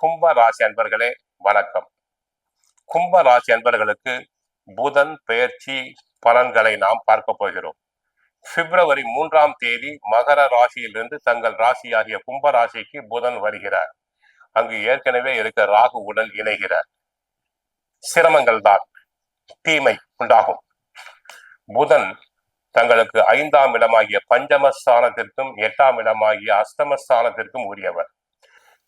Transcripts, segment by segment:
கும்ப ராசி அன்பர்களே வணக்கம். கும்ப ராசி அன்பர்களுக்கு புதன் பெயர்ச்சி பலன்களை நாம் பார்க்க போகிறோம். பிப்ரவரி மூன்றாம் தேதி மகர ராசியிலிருந்து தங்கள் ராசியாகிய கும்ப ராசிக்கு புதன் வருகிறார். அங்கு ஏற்கனவே இருக்க ராகுவுடன் இணைகிறார். சிரமங்கள் தான் தீமை உண்டாகும். புதன் தங்களுக்கு ஐந்தாம் இடமாகிய பஞ்சமஸ்தானத்திற்கும் எட்டாம் இடமாகிய அஷ்டமஸ்தானத்திற்கும் உரியவர்.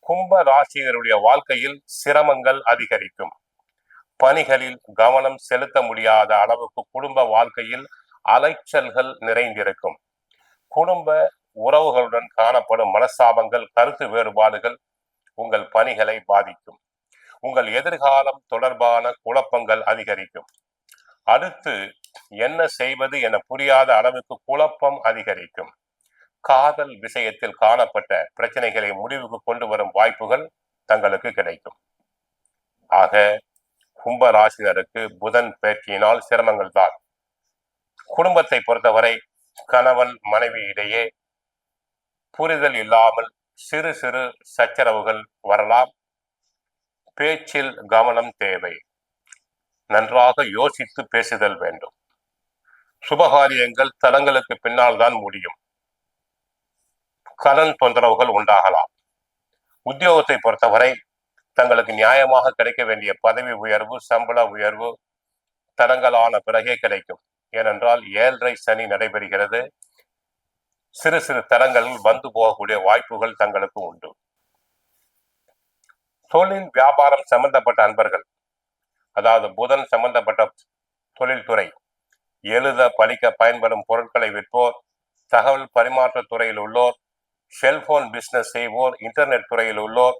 கும்ப ராசியினருடைய வாழ்க்கையில் சிரமங்கள் அதிகரிக்கும். பணிகளில் கவனம் செலுத்த முடியாத அளவுக்கு குடும்ப வாழ்க்கையில் அலைச்சல்கள் நிறைந்திருக்கும். குடும்ப உறவுகளுடன் காணப்படும் மனஸ்தாபங்கள் கருத்து வேறுபாடுகள் உங்கள் பணிகளை பாதிக்கும். உங்கள் எதிர்காலம் தொடர்பான குழப்பங்கள் அதிகரிக்கும். அடுத்து என்ன செய்வது என புரியாத அளவுக்கு குழப்பம் அதிகரிக்கும். காதல் விஷயத்தில் காணப்பட்ட பிரச்சனைகளை முடிவுக்கு கொண்டு வரும் வாய்ப்புகள் தங்களுக்கு கிடைக்கும். ஆக கும்ப ராசினருக்கு புதன் பேச்சியினால் சிரமங்கள் தான். குடும்பத்தை பொறுத்தவரை கணவன் மனைவி இடையே புரிதல் இல்லாமல் சிறு சிறு சச்சரவுகள் வரலாம். பேச்சில் கவனம் தேவை. நன்றாக யோசித்து பேசுதல் வேண்டும். சுபகாரியங்கள் தலங்களுக்கு பின்னால் தான் முடியும். கடன் தொந்தரவுகள் உண்டாகலாம். உத்தியோகத்தை பொறுத்தவரை தங்களுக்கு நியாயமாக கிடைக்க வேண்டிய பதவி உயர்வு சம்பள உயர்வு தடங்கலான பிறகே கிடைக்கும். ஏனென்றால் ஏழரை சனி நடைபெறுகிறது. சிறு சிறு தடங்களில் வந்து போகக்கூடிய வாய்ப்புகள் தங்களுக்கு உண்டு. தொழில் வியாபாரம் சம்பந்தப்பட்ட அன்பர்கள் அதாவது புதன் சம்பந்தப்பட்ட தொழில்துறை எழுத படிக்க பயன்படும் பொருட்களை விற்போர் தகவல் பரிமாற்றத் துறையில் உள்ளோர் செல்போன் பிசினஸ் செய்வோர் இன்டர்நெட் துறையில் உள்ளோர்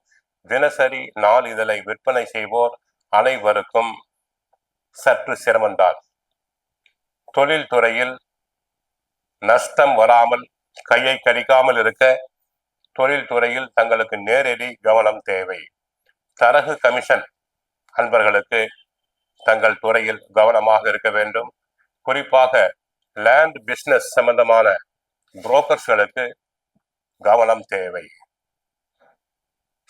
தினசரி நாள் இதழை விற்பனை செய்வோர் அனைவருக்கும் சற்று சிரமந்தான் தொழில் துறையில் நஷ்டம் வராமல் கையை கடிக்காமல் இருக்க தொழில் துறையில் தங்களுக்கு நேரடி கவனம் தேவை. தரகு கமிஷன் அன்பர்களுக்கு தங்கள் துறையில் கவனமாக இருக்க வேண்டும். குறிப்பாக லேண்ட் பிஸ்னஸ் சம்பந்தமான புரோக்கர்ஸ்களுக்கு கவனம் தேவை.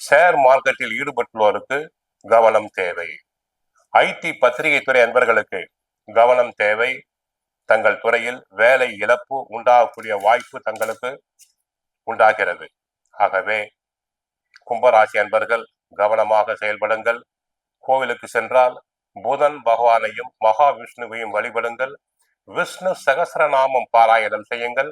ஷேர் மார்க்கெட்டில் ஈடுபட்டுள்ளோருக்கு கவனம் தேவை. ஐடி பத்திரிகை துறை அன்பர்களுக்கு கவனம் தேவை. தங்கள் துறையில் வேலை இழப்பு உண்டாகக்கூடிய வாய்ப்பு தங்களுக்கு உண்டாகிறது. ஆகவே கும்பராசி அன்பர்கள் கவனமாக செயல்படுங்கள். கோவிலுக்கு சென்றால் புதன் பகவானையும் மகாவிஷ்ணுவையும் வழிபடுங்கள். விஷ்ணு சகசரநாமம் பாராயணம் செய்யுங்கள்.